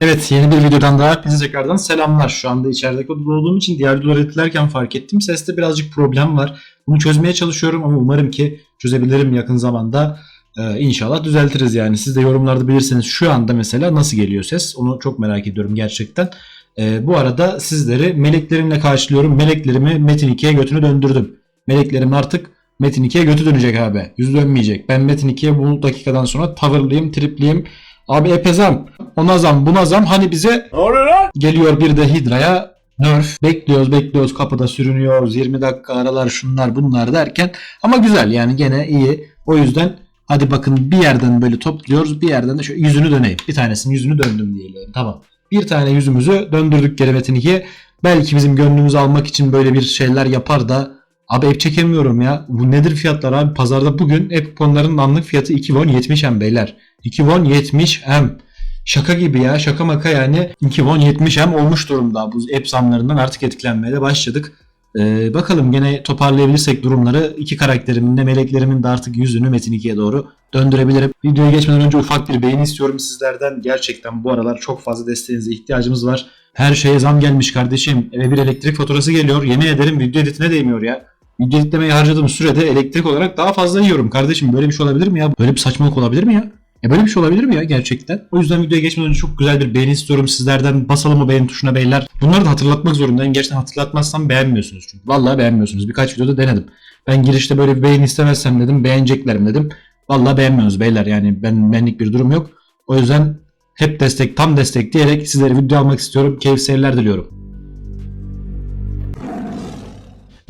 Evet yeni bir videodan daha hepinize tekrardan selamlar. Şu anda içerideki odada olduğum için diğer videoları editlerken fark ettim. Seste birazcık problem var. Bunu çözmeye çalışıyorum ama umarım ki çözebilirim yakın zamanda. Ee, inşallah düzeltiriz yani. Siz de yorumlarda bilirsiniz şu anda mesela nasıl geliyor ses. Onu çok merak ediyorum gerçekten. Ee, bu arada sizleri meleklerimle karşılıyorum. Meleklerimi Metin 2'ye götünü döndürdüm. Meleklerim artık Metin 2'ye götü dönecek abi. Yüzü dönmeyecek. Ben Metin 2'ye bu dakikadan sonra tavırlıyım, tripliyim. Abi epezam, ona zam, buna zam. Hani bize Ne oluyor lan? Geliyor bir de Hidra'ya nerf. Bekliyoruz bekliyoruz kapıda sürünüyoruz. 20 dakika aralar şunlar bunlar derken. Ama güzel yani gene iyi. O yüzden hadi bakın bir yerden böyle topluyoruz. Bir yerden de şöyle yüzünü döneyim. Bir tanesinin yüzünü döndüm diyelim. Tamam. Bir tane yüzümüzü döndürdük geri Metin 2'ye. Belki bizim gönlümüzü almak için böyle bir şeyler yapar da Abi app çekemiyorum ya. Bu nedir fiyatlar abi? Pazarda bugün app kuponlarının anlık fiyatı 2 won 70 hem beyler. 2 won 70 hem. Şaka gibi ya şaka maka yani 2 won 70 hem olmuş durumda. Bu app zamlarından artık etkilenmeye de başladık. Ee, bakalım gene toparlayabilirsek durumları iki karakterimin de meleklerimin de artık yüzünü Metin 2'ye doğru döndürebilirim. Videoya geçmeden önce ufak bir beğeni istiyorum sizlerden. Gerçekten bu aralar çok fazla desteğinize ihtiyacımız var. Her şeye zam gelmiş kardeşim. Eve bir elektrik faturası geliyor. Yemin ederim video editine değmiyor ya. Video editlemeye harcadığım sürede elektrik olarak daha fazla yiyorum kardeşim. Böyle bir şey olabilir mi ya? Böyle bir saçmalık olabilir mi ya? Ya böyle bir şey olabilir mi ya gerçekten? O yüzden videoya geçmeden önce çok güzel bir beğeni istiyorum sizlerden. Basalım mı beğeni tuşuna beyler. Bunları da hatırlatmak zorundayım. Gerçekten hatırlatmazsam beğenmiyorsunuz çünkü. Vallahi beğenmiyorsunuz. Birkaç videoda denedim. Ben girişte böyle bir beğeni istemezsem dedim. Beğeneceklerim dedim. Vallahi beğenmiyorsunuz beyler. Yani ben benlik bir durum yok. O yüzden hep destek, tam destek diyerek sizlere video almak istiyorum. Keyif seyirler diliyorum.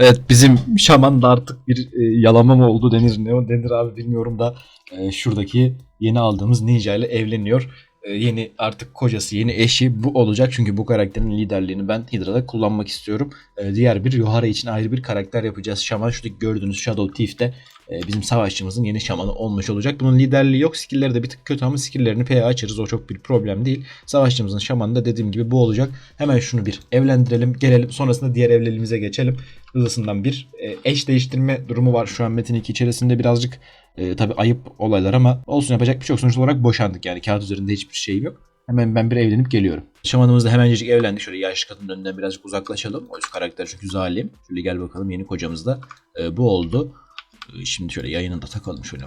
Evet bizim şaman da artık bir e, yalama mı oldu denir ne o denir abi bilmiyorum da e, şuradaki yeni aldığımız ninja ile evleniyor. E, yeni artık kocası yeni eşi bu olacak çünkü bu karakterin liderliğini ben Hydra'da kullanmak istiyorum. E, diğer bir Yohara için ayrı bir karakter yapacağız. Şaman şuradaki gördüğünüz Shadow Thief'te e, bizim savaşçımızın yeni şamanı olmuş olacak. Bunun liderliği yok. Skill'leri de bir tık kötü ama skill'lerini PA açarız. O çok bir problem değil. Savaşçımızın şamanı da dediğim gibi bu olacak. Hemen şunu bir evlendirelim. Gelelim. Sonrasında diğer evliliğimize geçelim. Hızlısından bir eş değiştirme durumu var şu an Metin 2 içerisinde birazcık e, tabi ayıp olaylar ama olsun yapacak bir şey yok. Sonuç olarak boşandık yani kağıt üzerinde hiçbir şeyim yok. Hemen ben bir evlenip geliyorum. Şamanımız da hemencecik evlendi. Şöyle yaşlı kadının önünden birazcık uzaklaşalım. O yüzden karakter çünkü zalim. Şöyle gel bakalım yeni kocamız da e, bu oldu. E, Şimdi şöyle yayını da takalım şöyle.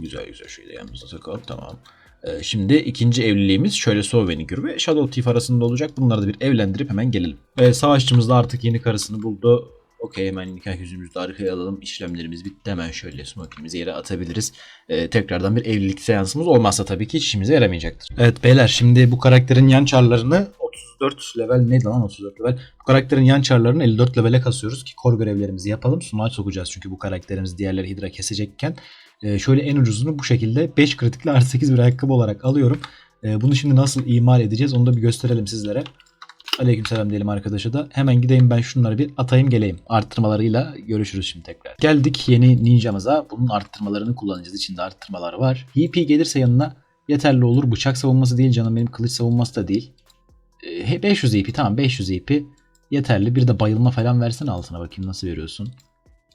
Güzel güzel şöyle yanımıza takalım tamam. E, Şimdi ikinci evliliğimiz şöyle Sovenigür ve Shadow Thief arasında olacak. Bunları da bir evlendirip hemen gelelim. Ve savaşçımız da artık yeni karısını buldu. Okey hemen nikah yüzümüzü de arkaya alalım. İşlemlerimiz bitti. Hemen şöyle smokingimizi yere atabiliriz. Ee, tekrardan bir evlilik seansımız olmazsa tabii ki hiç işimize yaramayacaktır. Evet beyler şimdi bu karakterin yan çarlarını 34 level neydi lan 34 level? Bu karakterin yan çarlarını 54 levele kasıyoruz ki kor görevlerimizi yapalım. Sunuğa sokacağız çünkü bu karakterimiz diğerleri Hydra kesecekken. Ee, şöyle en ucuzunu bu şekilde 5 kritikli artı 8 bir ayakkabı olarak alıyorum. Ee, bunu şimdi nasıl imal edeceğiz onu da bir gösterelim sizlere. Aleykümselam diyelim arkadaşa da. Hemen gideyim ben şunları bir atayım geleyim. Arttırmalarıyla görüşürüz şimdi tekrar. Geldik yeni ninjamıza. Bunun arttırmalarını kullanacağız. İçinde arttırmalar var. EP gelirse yanına yeterli olur. Bıçak savunması değil canım benim kılıç savunması da değil. Ee, 500 EP tamam 500 EP yeterli. Bir de bayılma falan versene altına bakayım nasıl veriyorsun.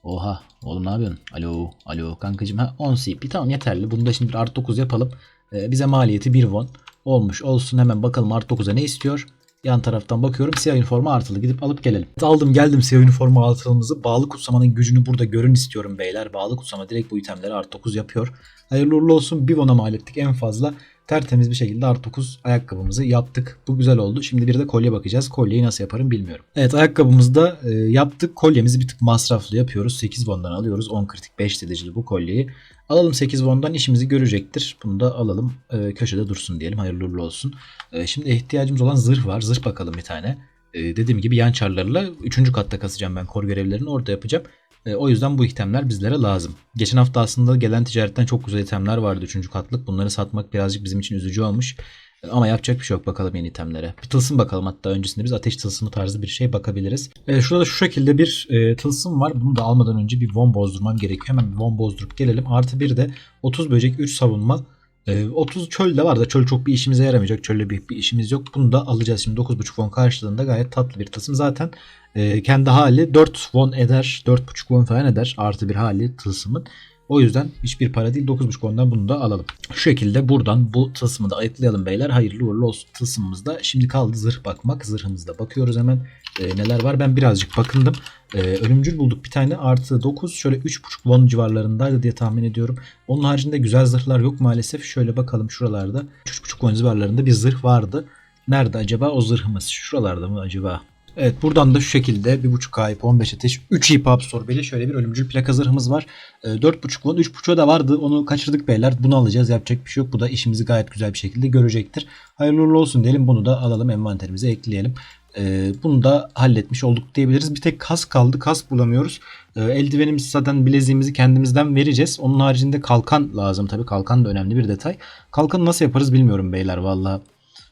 Oha oğlum ne yapıyorsun? Alo alo kankacım ha 10 CP tamam yeterli. Bunu da şimdi bir artı 9 yapalım. Ee, bize maliyeti 1 won olmuş olsun hemen bakalım artı 9'a ne istiyor. Yan taraftan bakıyorum siyah üniforma artılı gidip alıp gelelim. Aldım geldim siyah üniforma artılımızı. Bağlı kutsamanın gücünü burada görün istiyorum beyler. Bağlı kutsama direkt bu itemleri artı 9 yapıyor. Hayırlı uğurlu olsun bir won'a mal ettik en fazla. Tertemiz bir şekilde artı 9 ayakkabımızı yaptık. Bu güzel oldu. Şimdi bir de kolye bakacağız. Kolyeyi nasıl yaparım bilmiyorum. Evet ayakkabımızı da e, yaptık. Kolyemizi bir tık masraflı yapıyoruz. 8 won'dan alıyoruz. 10 kritik 5 dedicili bu kolyeyi. Alalım 8 won'dan işimizi görecektir. Bunu da alalım. E, köşede dursun diyelim. Hayırlı uğurlu olsun. E, şimdi ihtiyacımız olan zırh var. Zırh bakalım bir tane. E, dediğim gibi yan çarlarla 3. katta kasacağım ben kor görevlerini orada yapacağım. E, o yüzden bu itemler bizlere lazım. Geçen hafta aslında gelen ticaretten çok güzel itemler vardı 3. katlık. Bunları satmak birazcık bizim için üzücü olmuş. E, Ama yapacak bir şey yok bakalım yeni itemlere. Bir tılsım bakalım hatta öncesinde biz ateş tılsımı tarzı bir şey bakabiliriz. E, şurada da şu şekilde bir e, tılsım var. Bunu da almadan önce bir von bozdurmam gerekiyor. Hemen bir von bozdurup gelelim. Artı bir de 30 böcek 3 savunma. E, 30 çöl de var da çöl çok bir işimize yaramayacak. Çölle büyük bir işimiz yok. Bunu da alacağız şimdi 9.5 won karşılığında gayet tatlı bir tılsım. Zaten e, kendi hali 4 won eder. 4.5 won falan eder. Artı bir hali tılsımın. O yüzden hiçbir para değil 9.5 ondan bunu da alalım. Şu şekilde buradan bu tılsımı da ayıklayalım beyler. Hayırlı uğurlu olsun tılsımımızda. Şimdi kaldı zırh bakmak. Zırhımızda bakıyoruz hemen e, neler var. Ben birazcık bakındım. E, ölümcül bulduk bir tane artı 9 şöyle 3.5 won civarlarındaydı diye tahmin ediyorum. Onun haricinde güzel zırhlar yok maalesef. Şöyle bakalım şuralarda 3.5 won civarlarında bir zırh vardı. Nerede acaba o zırhımız? Şuralarda mı acaba? Evet buradan da şu şekilde 1.5 kayıp 15 ateş 3 ip absorbeli şöyle bir ölümcül plaka zırhımız var. E, 4.5 won 3.5'a da vardı onu kaçırdık beyler. Bunu alacağız yapacak bir şey yok. Bu da işimizi gayet güzel bir şekilde görecektir. Hayırlı uğurlu olsun diyelim bunu da alalım envanterimize ekleyelim. Ee, bunu da halletmiş olduk diyebiliriz. Bir tek kas kaldı. Kas bulamıyoruz. Ee, eldivenimiz zaten bileziğimizi kendimizden vereceğiz. Onun haricinde kalkan lazım tabii. Kalkan da önemli bir detay. Kalkanı nasıl yaparız bilmiyorum beyler valla.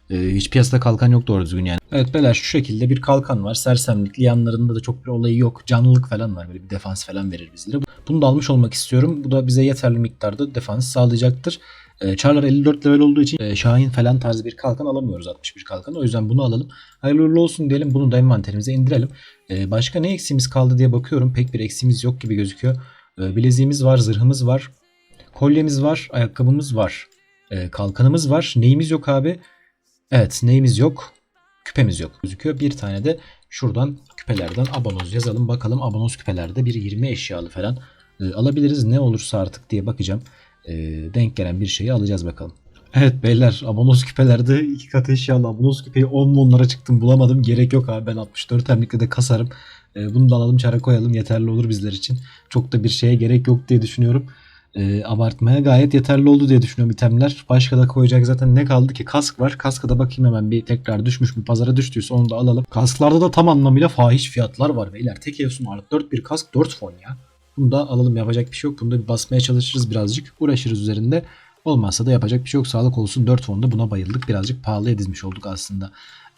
Ee, hiç piyasada kalkan yok doğru düzgün yani. Evet beyler şu şekilde bir kalkan var. Sersemlikli yanlarında da çok bir olayı yok. Canlılık falan var. Böyle bir defans falan verir bizlere. Bunu da almış olmak istiyorum. Bu da bize yeterli miktarda defans sağlayacaktır. E, Charlar 54 level olduğu için e, Şahin falan tarzı bir kalkan alamıyoruz 61 kalkan. O yüzden bunu alalım. Hayırlı uğurlu olsun diyelim. Bunu da envanterimize indirelim. E, başka ne eksiğimiz kaldı diye bakıyorum. Pek bir eksiğimiz yok gibi gözüküyor. E, bileziğimiz var, zırhımız var. Kolyemiz var, ayakkabımız var. E, kalkanımız var. Neyimiz yok abi? Evet neyimiz yok? Küpemiz yok gözüküyor. Bir tane de şuradan küpelerden abonoz yazalım. Bakalım abonoz küpelerde bir 20 eşyalı falan e, alabiliriz. Ne olursa artık diye bakacağım e, denk gelen bir şeyi alacağız bakalım. Evet beyler abonos küpelerde iki kat eşyalı abonos küpeyi 10 monlara çıktım bulamadım. Gerek yok abi ben 64 hemlikle de kasarım. E, bunu da alalım çara koyalım yeterli olur bizler için. Çok da bir şeye gerek yok diye düşünüyorum. E, abartmaya gayet yeterli oldu diye düşünüyorum itemler. Başka da koyacak zaten ne kaldı ki? Kask var. Kaska da bakayım hemen bir tekrar düşmüş mü? Pazara düştüyse onu da alalım. Kasklarda da tam anlamıyla fahiş fiyatlar var beyler. Tek Efsun artı 4 bir kask 4 fon ya. Bunu da alalım yapacak bir şey yok. Bunu da bir basmaya çalışırız birazcık. Uğraşırız üzerinde. Olmazsa da yapacak bir şey yok. Sağlık olsun 4 fonda buna bayıldık. Birazcık pahalıya dizmiş olduk aslında.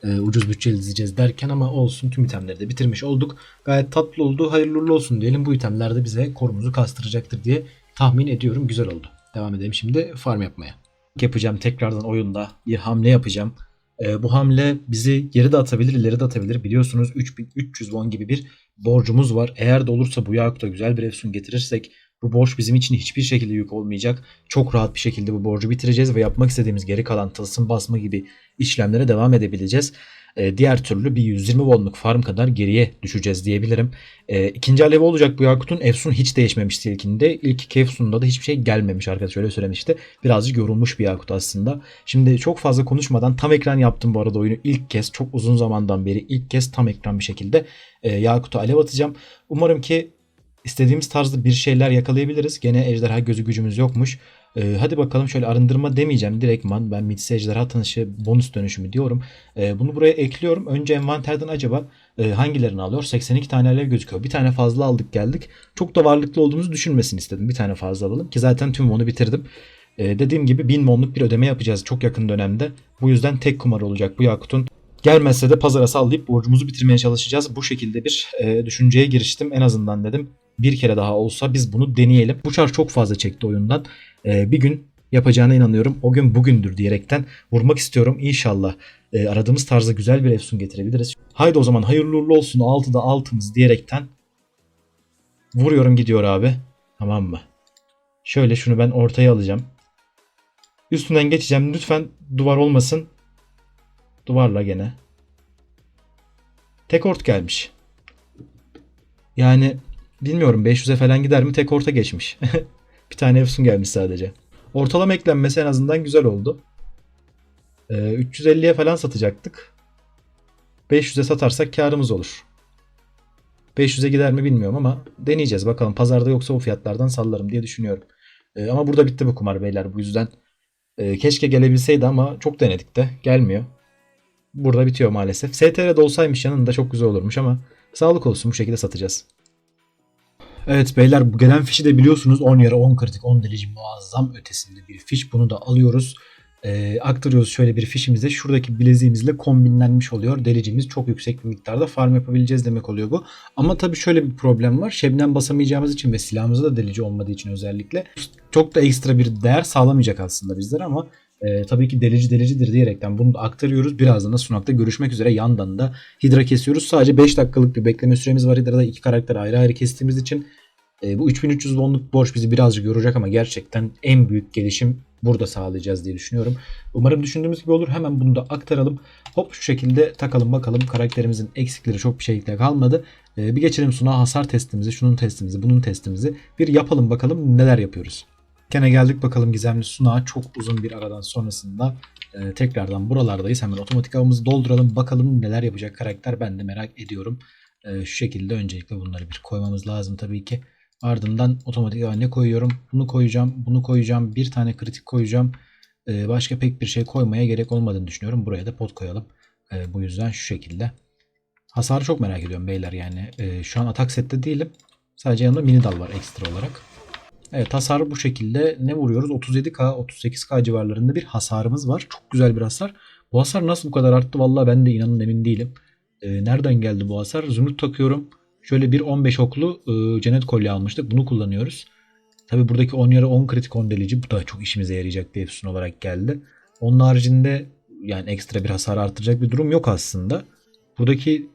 Ee, ucuz bütçeli dizeceğiz derken ama olsun tüm itemleri de bitirmiş olduk. Gayet tatlı oldu. Hayırlı olsun diyelim. Bu itemler de bize korumuzu kastıracaktır diye tahmin ediyorum. Güzel oldu. Devam edelim şimdi farm yapmaya. Yapacağım tekrardan oyunda bir hamle yapacağım. Ee, bu hamle bizi geri de atabilir, ileri de atabilir. Biliyorsunuz 3300 won gibi bir borcumuz var. Eğer de olursa bu Yakut'a güzel bir efsun getirirsek bu borç bizim için hiçbir şekilde yük olmayacak. Çok rahat bir şekilde bu borcu bitireceğiz ve yapmak istediğimiz geri kalan tılsım basma gibi işlemlere devam edebileceğiz. Ee, diğer türlü bir 120 wonluk farm kadar geriye düşeceğiz diyebilirim. Ee, ikinci alevi olacak bu Yakut'un Efsun hiç değişmemişti ilkinde. İlk iki Efsun'da da hiçbir şey gelmemiş arkadaş öyle söylemişti. Birazcık yorulmuş bir Yakut aslında. Şimdi çok fazla konuşmadan tam ekran yaptım bu arada oyunu ilk kez çok uzun zamandan beri ilk kez tam ekran bir şekilde e, Yakut'a alev atacağım. Umarım ki istediğimiz tarzda bir şeyler yakalayabiliriz. Gene ejderha gözü gücümüz yokmuş. Ee, hadi bakalım şöyle arındırma demeyeceğim direktman. Ben midse ejderha tanışı bonus dönüşümü diyorum. Ee, bunu buraya ekliyorum. Önce envanterden acaba e, hangilerini alıyor? 82 tane alev gözüküyor. Bir tane fazla aldık geldik. Çok da varlıklı olduğumuzu düşünmesin istedim. Bir tane fazla alalım ki zaten tüm onu bitirdim. Ee, dediğim gibi 1000 monluk bir ödeme yapacağız çok yakın dönemde. Bu yüzden tek kumar olacak bu Yakut'un. Gelmezse de pazara sallayıp borcumuzu bitirmeye çalışacağız. Bu şekilde bir e, düşünceye giriştim. En azından dedim bir kere daha olsa biz bunu deneyelim. Bu çar çok fazla çekti oyundan. E, bir gün yapacağına inanıyorum. O gün bugündür diyerekten vurmak istiyorum. İnşallah e, aradığımız tarzda güzel bir efsun getirebiliriz. Haydi o zaman hayırlı uğurlu olsun 6'da altımız diyerekten vuruyorum gidiyor abi. Tamam mı? Şöyle şunu ben ortaya alacağım. Üstünden geçeceğim. Lütfen duvar olmasın. Duvarla gene. Tek ort gelmiş. Yani bilmiyorum 500'e falan gider mi tek orta geçmiş. bir tane Efsun gelmiş sadece. Ortalama eklenmesi en azından güzel oldu. Ee, 350'ye falan satacaktık. 500'e satarsak karımız olur. 500'e gider mi bilmiyorum ama deneyeceğiz. Bakalım pazarda yoksa o fiyatlardan sallarım diye düşünüyorum. Ee, ama burada bitti bu kumar beyler bu yüzden. Ee, keşke gelebilseydi ama çok denedik de gelmiyor. Burada bitiyor maalesef. STR'de olsaymış yanında çok güzel olurmuş ama sağlık olsun bu şekilde satacağız. Evet beyler bu gelen fişi de biliyorsunuz 10 yara 10 kritik 10 delici muazzam ötesinde bir fiş. Bunu da alıyoruz. Ee, aktarıyoruz şöyle bir fişimize. Şuradaki bileziğimizle kombinlenmiş oluyor. Delicimiz çok yüksek bir miktarda farm yapabileceğiz demek oluyor bu. Ama tabii şöyle bir problem var. Şebnem basamayacağımız için ve silahımızda da delici olmadığı için özellikle çok da ekstra bir değer sağlamayacak aslında bizlere ama e, tabii ki delici delicidir diyerekten bunu da aktarıyoruz. Birazdan da sunakta görüşmek üzere. Yandan da Hidra kesiyoruz. Sadece 5 dakikalık bir bekleme süremiz var. Hidra'da iki karakter ayrı ayrı kestiğimiz için E, bu 3300 wonluk borç bizi birazcık yoracak ama gerçekten en büyük gelişim burada sağlayacağız diye düşünüyorum. Umarım düşündüğümüz gibi olur. Hemen bunu da aktaralım. Hop şu şekilde takalım bakalım. Karakterimizin eksikleri çok bir şeylikle kalmadı. E, bir geçelim suna hasar testimizi, şunun testimizi, bunun testimizi. Bir yapalım bakalım neler yapıyoruz. Gene geldik bakalım gizemli sunağa çok uzun bir aradan sonrasında e, tekrardan buralardayız. Hemen otomatik avımızı dolduralım bakalım neler yapacak karakter ben de merak ediyorum. E, şu şekilde öncelikle bunları bir koymamız lazım tabii ki. Ardından otomatik ava ne koyuyorum? Bunu koyacağım, bunu koyacağım, bir tane kritik koyacağım. E, başka pek bir şey koymaya gerek olmadığını düşünüyorum. Buraya da pot koyalım. E, bu yüzden şu şekilde. Hasarı çok merak ediyorum beyler yani. E, şu an atak sette değilim. Sadece yanında mini dal var ekstra olarak. Evet hasar bu şekilde. Ne vuruyoruz? 37k, 38k civarlarında bir hasarımız var. Çok güzel bir hasar. Bu hasar nasıl bu kadar arttı? Vallahi ben de inanın emin değilim. Ee, nereden geldi bu hasar? Zümrüt takıyorum. Şöyle bir 15 oklu e, cennet kolye almıştık. Bunu kullanıyoruz. Tabi buradaki 10 yarı 10 kritik 10 delici. Bu da çok işimize yarayacak bir efsun olarak geldi. Onun haricinde yani ekstra bir hasar artıracak bir durum yok aslında. Buradaki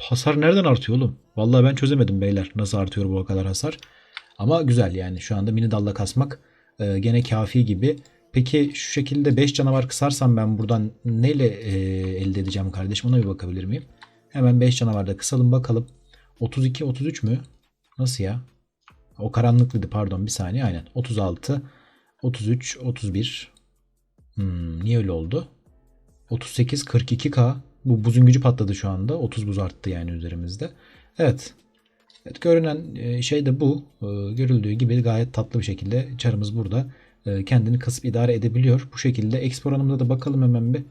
hasar nereden artıyor oğlum? Vallahi ben çözemedim beyler. Nasıl artıyor bu kadar hasar? Ama güzel yani şu anda mini dalla kasmak e, gene kafi gibi. Peki şu şekilde 5 canavar kısarsam ben buradan neyle e, elde edeceğim kardeşim ona bir bakabilir miyim? Hemen 5 canavarda kısalım bakalım. 32 33 mü? Nasıl ya? O karanlıklıydı pardon bir saniye aynen. 36 33 31 hmm, niye öyle oldu? 38 42k bu buzun gücü patladı şu anda. 30 buz arttı yani üzerimizde. Evet. Evet, görünen e, şey de bu. E, Görüldüğü gibi gayet tatlı bir şekilde çarımız burada e, kendini kasıp idare edebiliyor. Bu şekilde export oranımıza da bakalım hemen bir.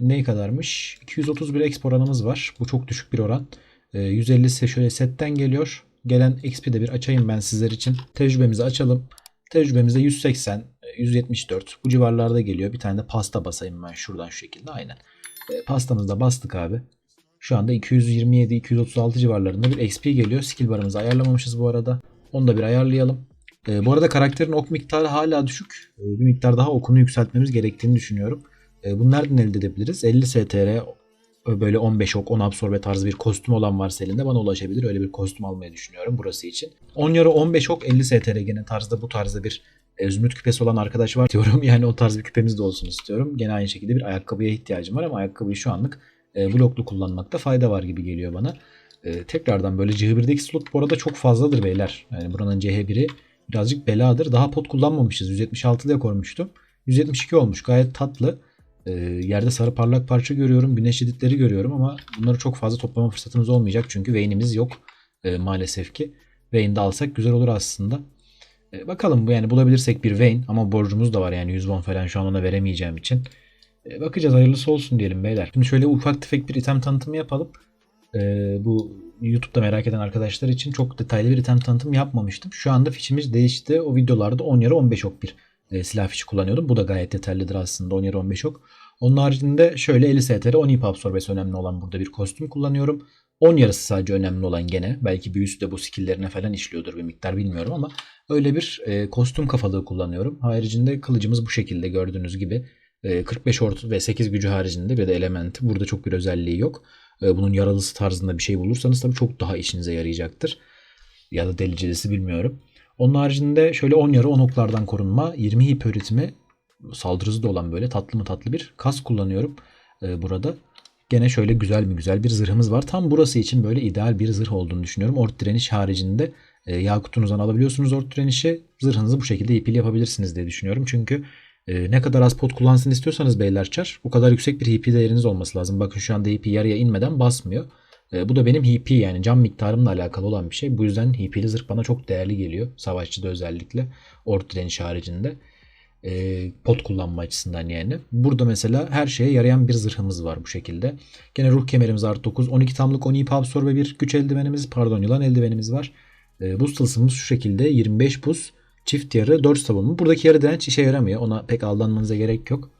Ne kadarmış? 231 export oranımız var. Bu çok düşük bir oran. 150 ise şöyle setten geliyor. Gelen XP'de de bir açayım ben sizler için. Tecrübemizi açalım. Tecrübemizde 180, 174 bu civarlarda geliyor. Bir tane de pasta basayım ben şuradan şu şekilde aynen. Pastamızı da bastık abi. Şu anda 227-236 civarlarında bir XP geliyor. Skill barımızı ayarlamamışız bu arada. Onu da bir ayarlayalım. Ee, bu arada karakterin ok miktarı hala düşük. Ee, bir miktar daha okunu yükseltmemiz gerektiğini düşünüyorum. Ee, bunu nereden elde edebiliriz? 50 STR böyle 15 ok 10 absorbe tarzı bir kostüm olan varsa elinde bana ulaşabilir. Öyle bir kostüm almayı düşünüyorum burası için. 10 yarı 15 ok 50 STR gene tarzda bu tarzda bir e, zümrüt küpesi olan arkadaş var diyorum. Yani o tarz bir küpemiz de olsun istiyorum. Gene aynı şekilde bir ayakkabıya ihtiyacım var ama ayakkabıyı şu anlık e, bloklu kullanmakta fayda var gibi geliyor bana. E, tekrardan böyle CH1'deki slot bu arada çok fazladır beyler. Yani buranın CH1'i birazcık beladır. Daha pot kullanmamışız. 176'da koymuştum. 172 olmuş. Gayet tatlı. E, yerde sarı parlak parça görüyorum. Güneş editleri görüyorum ama bunları çok fazla toplama fırsatımız olmayacak. Çünkü Vayne'imiz yok e, maalesef ki. Vayne'de alsak güzel olur aslında. E, bakalım bu yani bulabilirsek bir Vayne ama borcumuz da var yani 100 won falan şu an ona veremeyeceğim için. E, bakacağız hayırlısı olsun diyelim beyler. Şimdi şöyle ufak tefek bir item tanıtımı yapalım. E, bu YouTube'da merak eden arkadaşlar için çok detaylı bir item tanıtım yapmamıştım. Şu anda fişimiz değişti. O videolarda 10 yarı 15 ok bir e, silah fişi kullanıyordum. Bu da gayet yeterlidir aslında 10 yarı 15 ok. Onun haricinde şöyle 50 STR 10 ip absorbesi önemli olan burada bir kostüm kullanıyorum. 10 yarısı sadece önemli olan gene. Belki bir üstü de bu skilllerine falan işliyordur bir miktar bilmiyorum ama öyle bir kostüm kafalığı kullanıyorum. Haricinde kılıcımız bu şekilde gördüğünüz gibi. 45 ort ve 8 gücü haricinde bir de elementi. Burada çok bir özelliği yok. Bunun yaralısı tarzında bir şey bulursanız tabii çok daha işinize yarayacaktır. Ya da delicilisi bilmiyorum. Onun haricinde şöyle 10 yarı 10 oklardan korunma, 20 hip üretimi saldırısı da olan böyle tatlı mı tatlı bir kas kullanıyorum burada. Gene şöyle güzel mi güzel bir zırhımız var. Tam burası için böyle ideal bir zırh olduğunu düşünüyorum. Ort direniş haricinde Yakut'unuzdan alabiliyorsunuz ort direnişi. Zırhınızı bu şekilde ipili yapabilirsiniz diye düşünüyorum. Çünkü e, ne kadar az pot kullansın istiyorsanız beyler çar o kadar yüksek bir HP değeriniz olması lazım. Bakın şu anda HP yarıya inmeden basmıyor. E, bu da benim HP yani cam miktarımla alakalı olan bir şey. Bu yüzden HP'li zırh bana çok değerli geliyor. Savaşçıda özellikle. Ort direniş haricinde. E, pot kullanma açısından yani. Burada mesela her şeye yarayan bir zırhımız var bu şekilde. Gene ruh kemerimiz artı 9. 12 tamlık 10 ip absorbe bir güç eldivenimiz pardon yılan eldivenimiz var. E, buz tılsımımız şu şekilde 25 buz. Çift yarı 4 savunma. Buradaki yarı direnç işe yaramıyor. Ona pek aldanmanıza gerek yok.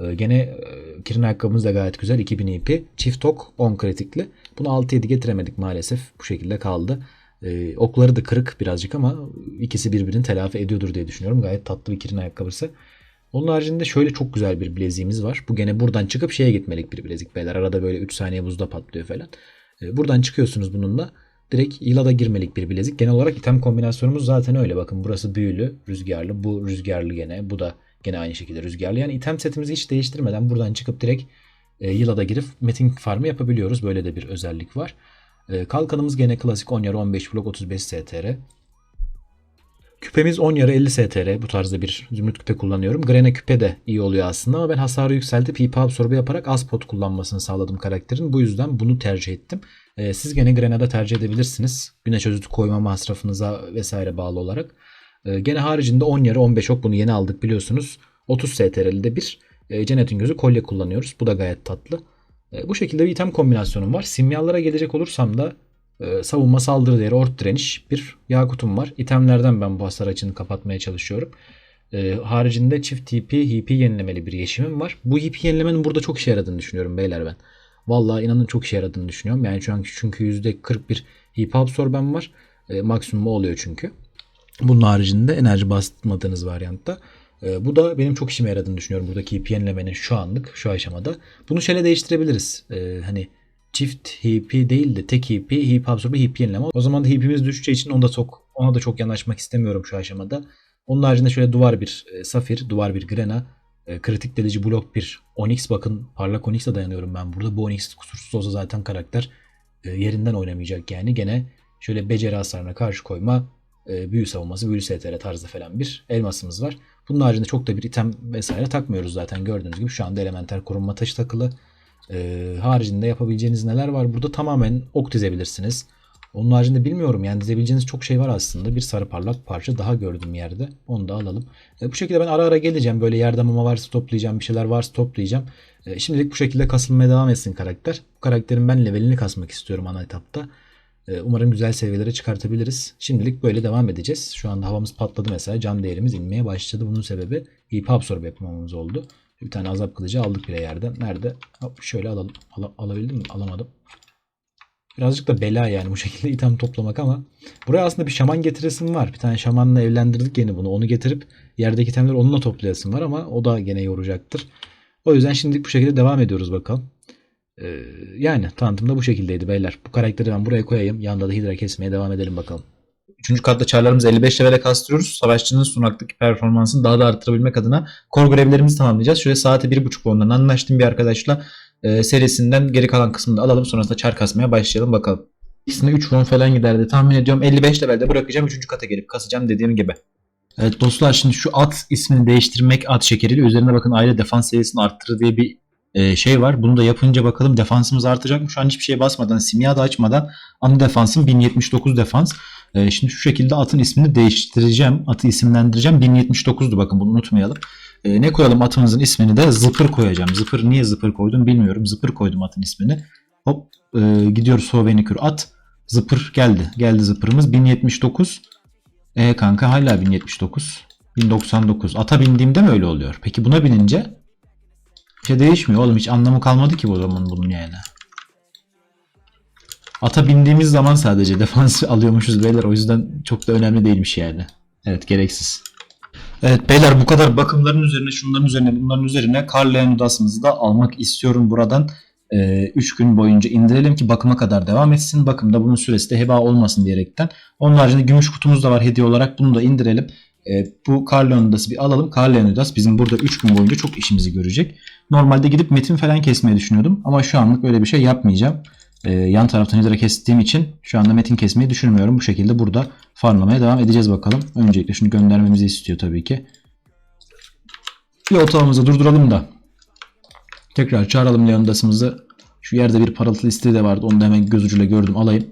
Ee, gene e, kirin ayakkabımız da gayet güzel. 2000 ipi. Çift tok 10 kritikli. Bunu 6-7 getiremedik maalesef. Bu şekilde kaldı. Ee, okları da kırık birazcık ama ikisi birbirini telafi ediyordur diye düşünüyorum. Gayet tatlı bir kirin ayakkabısı. Onun haricinde şöyle çok güzel bir bileziğimiz var. Bu gene buradan çıkıp şeye gitmelik bir bilezik beyler. Arada böyle 3 saniye buzda patlıyor falan. Ee, buradan çıkıyorsunuz bununla. Direkt yıla da girmelik bir bilezik. Genel olarak item kombinasyonumuz zaten öyle. Bakın burası büyülü, rüzgarlı, bu rüzgarlı gene, bu da gene aynı şekilde rüzgarlı. Yani item setimizi hiç değiştirmeden buradan çıkıp direkt e, yıla da girip metin farmı yapabiliyoruz. Böyle de bir özellik var. E, kalkanımız gene klasik 10 yarı 15 blok 35 STR. Küpemiz 10 yarı 50 STR. Bu tarzda bir zümrüt küpe kullanıyorum. Grene küpe de iyi oluyor aslında ama ben hasarı yükseltip hipa absorbe yaparak az pot kullanmasını sağladım karakterin. Bu yüzden bunu tercih ettim. Ee, siz gene Grenada tercih edebilirsiniz. Güneş özütü koyma masrafınıza vesaire bağlı olarak. Ee, gene haricinde 10 yarı 15 ok bunu yeni aldık biliyorsunuz. 30 STR'li bir e, Cennetin Gözü kolye kullanıyoruz. Bu da gayet tatlı. E, bu şekilde bir item kombinasyonum var. Simyalara gelecek olursam da e, savunma saldırı değeri ort direniş bir yakutum var. İtemlerden ben bu hasar açığını kapatmaya çalışıyorum. E, haricinde çift TP, HP yenilemeli bir yeşimim var. Bu HP yenilemenin burada çok işe yaradığını düşünüyorum beyler ben. Vallahi inanın çok işe yaradığını düşünüyorum. Yani şu an çünkü %41 HP absorben var. E, maksimum oluyor çünkü. Bunun haricinde enerji basmadığınız varyantta. E, bu da benim çok işime yaradığını düşünüyorum buradaki HP yenilemenin şu anlık şu aşamada. Bunu şöyle değiştirebiliriz. E, hani çift HP değil de tek HP, HP absorbe, HP yenileme. O zaman da HP'miz düşeceği için ona da çok ona da çok yanaşmak istemiyorum şu aşamada. Onun haricinde şöyle duvar bir e, safir, duvar bir grena, e, kritik delici blok bir onyx bakın parlak onyx'e dayanıyorum ben burada. Bu onyx kusursuz olsa zaten karakter e, yerinden oynamayacak yani. Gene şöyle beceri hasarına karşı koyma, e, büyü savunması, büyü STR tarzı falan bir elmasımız var. Bunun haricinde çok da bir item vesaire takmıyoruz zaten gördüğünüz gibi. Şu anda elementer korunma taşı takılı. Ee, haricinde yapabileceğiniz neler var? Burada tamamen ok dizebilirsiniz. Onun haricinde bilmiyorum yani dizebileceğiniz çok şey var aslında. Bir sarı parlak parça daha gördüm yerde. Onu da alalım. E, bu şekilde ben ara ara geleceğim. Böyle yerde mama varsa toplayacağım. Bir şeyler varsa toplayacağım. E, şimdilik bu şekilde kasılmaya devam etsin karakter. Bu karakterin ben levelini kasmak istiyorum ana etapta. E, umarım güzel seviyelere çıkartabiliriz. Şimdilik böyle devam edeceğiz. Şu anda havamız patladı mesela. Can değerimiz inmeye başladı. Bunun sebebi hip absorbe yapmamamız oldu. Bir tane azap kılıcı aldık bile yerden. Nerede? Hop şöyle alalım. Al- alabildim mi? Alamadım. Birazcık da bela yani bu şekilde item toplamak ama buraya aslında bir şaman getiresim var. Bir tane şamanla evlendirdik yeni bunu. Onu getirip yerdeki itemleri onunla toplayasım var ama o da gene yoracaktır. O yüzden şimdilik bu şekilde devam ediyoruz bakalım. Ee, yani tanıtım da bu şekildeydi beyler. Bu karakteri ben buraya koyayım. Yanında da hidra kesmeye devam edelim bakalım. Üçüncü katta çarlarımızı 55 level'e kastırıyoruz. Savaşçının sunaktaki performansını daha da arttırabilmek adına core görevlerimizi tamamlayacağız. Şöyle saate 1.5 ondan anlaştım bir arkadaşla. E, serisinden geri kalan kısmını alalım. Sonrasında çar kasmaya başlayalım bakalım. İkisine 3 won falan giderdi. Tahmin ediyorum 55 levelde bırakacağım. 3. kata gelip kasacağım dediğim gibi. Evet dostlar şimdi şu at ismini değiştirmek at şekeriyle üzerine bakın aile defans seviyesini arttırır diye bir e, şey var. Bunu da yapınca bakalım defansımız artacak mı? Şu an hiçbir şey basmadan, simya da açmadan ana defansım 1079 defans. E, şimdi şu şekilde atın ismini değiştireceğim. Atı isimlendireceğim. 1079'du bakın bunu unutmayalım. E, ne koyalım atımızın ismini de zıpır koyacağım. Zıpır niye zıpır koydum bilmiyorum. Zıpır koydum atın ismini. Hop e, gidiyoruz Sovenikür at. Zıpır geldi. Geldi zıpırımız 1079. E kanka hala 1079. 1099. Ata bindiğimde mi öyle oluyor? Peki buna binince bir şey değişmiyor oğlum. Hiç anlamı kalmadı ki bu zaman bunun yani. Ata bindiğimiz zaman sadece defans alıyormuşuz beyler. O yüzden çok da önemli değilmiş yani. Evet gereksiz. Evet beyler bu kadar bakımların üzerine şunların üzerine bunların üzerine Carleon Udas'ımızı da almak istiyorum buradan. 3 gün boyunca indirelim ki bakıma kadar devam etsin. Bakımda bunun süresi de heba olmasın diyerekten. Onun haricinde gümüş kutumuz da var hediye olarak. Bunu da indirelim. E, bu Carleon Udas'ı bir alalım. Carleon Udas bizim burada 3 gün boyunca çok işimizi görecek. Normalde gidip metin falan kesmeyi düşünüyordum. Ama şu anlık öyle bir şey yapmayacağım. Ee, yan taraftan hidra kestiğim için şu anda metin kesmeyi düşünmüyorum. Bu şekilde burada farmlamaya devam edeceğiz bakalım. Öncelikle şunu göndermemizi istiyor tabii ki. Bir otağımızı durduralım da tekrar çağıralım Leonidas'ımızı. Şu yerde bir parıltılı isteği de vardı. Onu da hemen göz ucuyla gördüm alayım.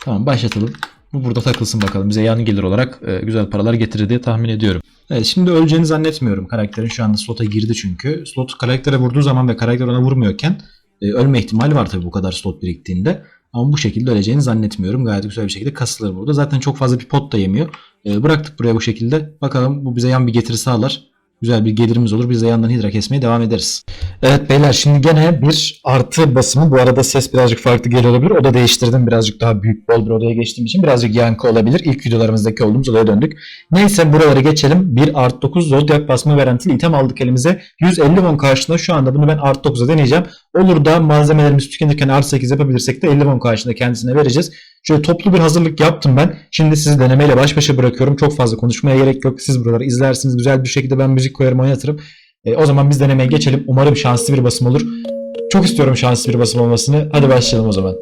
Tamam başlatalım. Bu burada takılsın bakalım. Bize yan gelir olarak e, güzel paralar getirir diye tahmin ediyorum. Evet şimdi öleceğini zannetmiyorum. Karakterin şu anda slota girdi çünkü. Slot karaktere vurduğu zaman ve karakter ona vurmuyorken e, ölme ihtimali var tabii bu kadar slot biriktiğinde. Ama bu şekilde öleceğini zannetmiyorum. Gayet güzel bir şekilde kasılır burada. Zaten çok fazla bir pot da yemiyor. E, bıraktık buraya bu şekilde. Bakalım bu bize yan bir getiri sağlar. Güzel bir gelirimiz olur. Biz de yandan hidra kesmeye devam ederiz. Evet beyler şimdi gene bir artı basımı. Bu arada ses birazcık farklı geliyor olabilir. Oda değiştirdim. Birazcık daha büyük bol bir odaya geçtiğim için birazcık yankı olabilir. İlk videolarımızdaki olduğumuz odaya döndük. Neyse buralara geçelim. Bir artı 9 zodyak basma garantili item aldık elimize. 150 won karşılığında şu anda bunu ben artı 9'a deneyeceğim. Olur da malzemelerimiz tükenirken artı 8 yapabilirsek de 50 won karşılığında kendisine vereceğiz. Şöyle toplu bir hazırlık yaptım ben. Şimdi sizi denemeyle baş başa bırakıyorum. Çok fazla konuşmaya gerek yok. Siz buraları izlersiniz. Güzel bir şekilde ben müzik koyarım oynatırım. E, o zaman biz denemeye geçelim. Umarım şanslı bir basım olur. Çok istiyorum şanslı bir basım olmasını. Hadi başlayalım o zaman.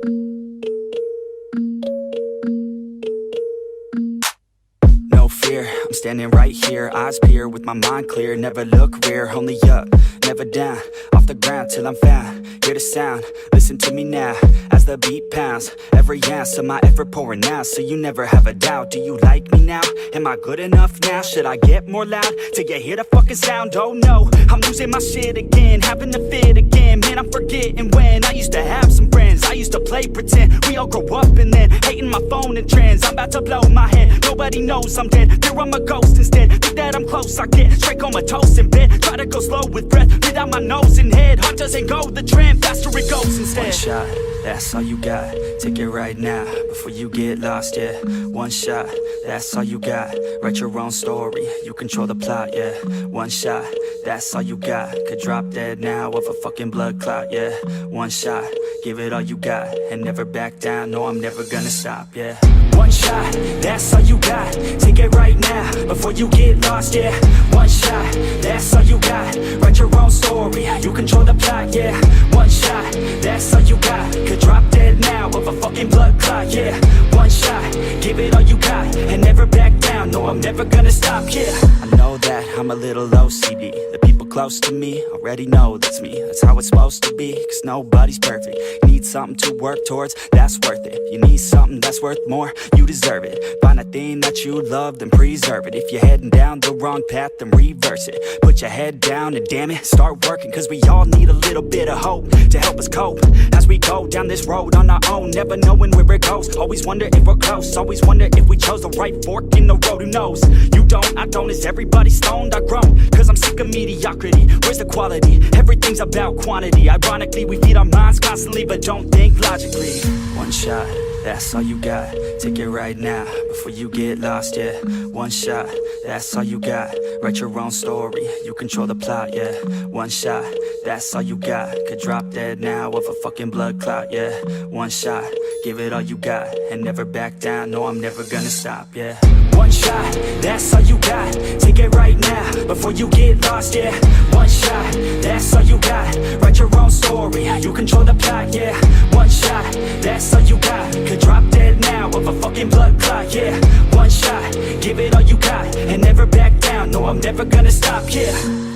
Standing right here, eyes peer with my mind clear. Never look rear, only up, never down. Off the ground till I'm found. Hear the sound, listen to me now as the beat pounds. Every ounce of my effort pouring out, so you never have a doubt. Do you like me now? Am I good enough now? Should I get more loud till you hear the fucking sound? Oh no, I'm losing my shit again, having to fit again. Man, I'm forgetting when I used to have some friends. I used to play pretend. We all grow up and then hating my phone and trends. I'm about to blow my head. Nobody knows I'm dead. Fear I'm a ghost instead. Think that I'm close. I get straight comatose in bed. Try to go slow with breath. Breathe out my nose and head. Heart doesn't go the trend. Faster it goes instead. One shot, that's all you got. Take it right now before you get lost. Yeah, one shot, that's all you got. Write your own story. You control the plot. Yeah, one shot, that's all you got. Could drop dead now of a fucking blood clot. Yeah, one shot, give it all you got and never back down. No, I'm never gonna stop. Yeah, one shot, that's all you got. Take it right now before you get lost. Yeah, one shot, that's all you got. Write your own story. You control the plot. Yeah, one shot, that's all you got. Could drop now of a fucking blood clot. Yeah, one shot, give it all you got and never back down. No, I'm never gonna stop. Yeah, I know that I'm a little OCD. Close to me already know that's me. That's how it's supposed to be. Cause nobody's perfect. Need something to work towards, that's worth it. You need something that's worth more, you deserve it. Find a thing that you love, then preserve it. If you're heading down the wrong path, then reverse it. Put your head down and damn it, start working. Cause we all need a little bit of hope to help us cope. As we go down this road on our own, never knowing where it goes. Always wonder if we're close, always wonder if we chose the right fork in the road. Who knows? You don't, I don't, is everybody stoned? I groan, cause I'm sick of mediocrity. Where's the quality? Everything's about quantity. Ironically, we feed our minds constantly, but don't think logically. One shot, that's all you got. Take it right now before you get lost, yeah. One shot, that's all you got. Write your own story, you control the plot, yeah. One shot, that's all you got. Could drop dead now of a fucking blood clot, yeah. One shot, give it all you got and never back down. No, I'm never gonna stop, yeah. One shot, that's all you got. Take it right now before you get lost, yeah. One shot, that's all you got. Write your own story, you control the plot, yeah. One shot, that's all you got. Could drop now of a fucking blood clot, yeah. One shot, give it all you got and never back down. No, I'm never gonna stop, yeah.